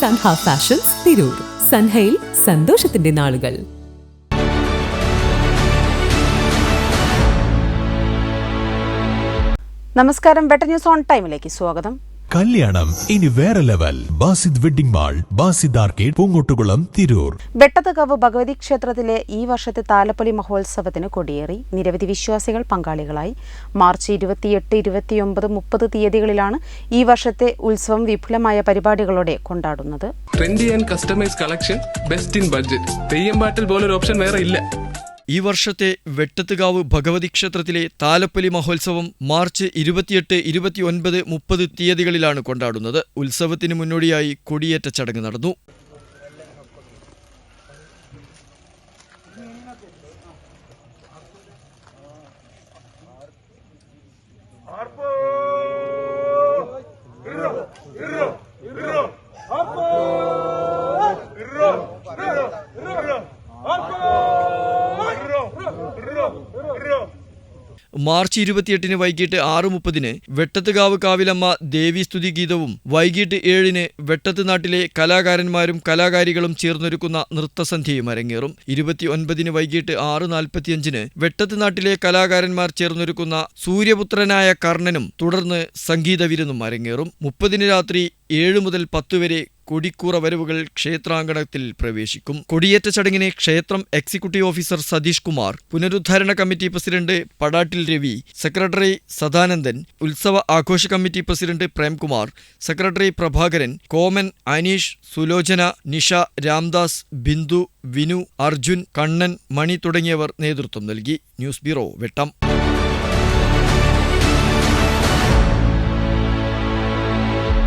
Sanha fashions Tirur. സൻഹയിൽ സന്തോഷത്തിന്റെ നാളുകൾ. നമസ്കാരം. ബെറ്റർ ന്യൂസ് ഓൺ ടൈമിലേക്ക് സ്വാഗതം. കല്യാണം. ഇനി വേറെ level Basid wedding mall Basid arcade Poongottukulam Tirur. Vettathukavu Bhagavathi ക്ഷേത്രത്തിലെ ഈ വർഷത്തെ താലപ്പൊലി മഹോത്സവത്തിന് കൊടിയേറി. നിരവധി വിശ്വാസികൾ പങ്കാളികളായി. മാർച്ച് ഇരുപത്തിയെട്ട് ഇരുപത്തിയൊമ്പത് മുപ്പത് തീയതികളിലാണ് ഈ വർഷത്തെ ഉത്സവം വിപുലമായ പരിപാടികളോടെ കൊണ്ടാടുന്നത്. Trendy and customise collection best in budget Theyyam പാട്ടിൽ പോലൊരു ഓപ്ഷൻ വേറെ ഇല്ല. ഈ വർഷത്തെ വെട്ടത്തുകാവ് ഭഗവതി ക്ഷേത്രത്തിലെ താലപ്പലി മഹോത്സവം മാർച്ച് ഇരുപത്തിയെട്ട് ഇരുപത്തിയൊൻപത് മുപ്പത് തീയതികളിലാണ് കൊണ്ടാടുന്നത്. ഉത്സവത്തിന് മുന്നോടിയായി കൊടിയേറ്റ ചടങ്ങ് നടന്നു. മാർച്ച് ഇരുപത്തിയെട്ടിന് വൈകിട്ട് ആറ് മുപ്പതിന് വെട്ടത്തുകാവ് കാവിലമ്മ ദേവീസ്തുതി ഗീതവും വൈകിട്ട് ഏഴിന് വെട്ടത്ത് നാട്ടിലെ കലാകാരന്മാരും കലാകാരികളും ചേർന്നൊരുക്കുന്ന നൃത്തസന്ധ്യയും അരങ്ങേറും. ഇരുപത്തി ഒൻപതിന് വൈകിട്ട് ആറ് നാൽപ്പത്തിയഞ്ചിന് വെട്ടത്ത് നാട്ടിലെ കലാകാരന്മാർ ചേർന്നൊരുക്കുന്ന സൂര്യപുത്രനായ കർണനും തുടർന്ന് സംഗീത വിരുന്നും അരങ്ങേറും. മുപ്പതിന് രാത്രി ഏഴ് മുതൽ പത്ത് വരെ കൊടിക്കൂറ വരവുകൾ ക്ഷേത്രാങ്കണത്തിൽ പ്രവേശിക്കും. കൊടിയേറ്റ ചടങ്ങിനെ ക്ഷേത്രം എക്സിക്യൂട്ടീവ് ഓഫീസർ സതീഷ് കുമാർ പുനരുദ്ധാരണ committee president Padattil Ravi secretary Sadanandan ഉത്സവ ആഘോഷ committee president Premkumar secretary Prabhakaran Koman Aneesh Sulochana Nisha Ramdas Bindu Vinu Arjun Kannan Mani തുടങ്ങിയവർ നേതൃത്വം നൽകി. News bureau Vettam.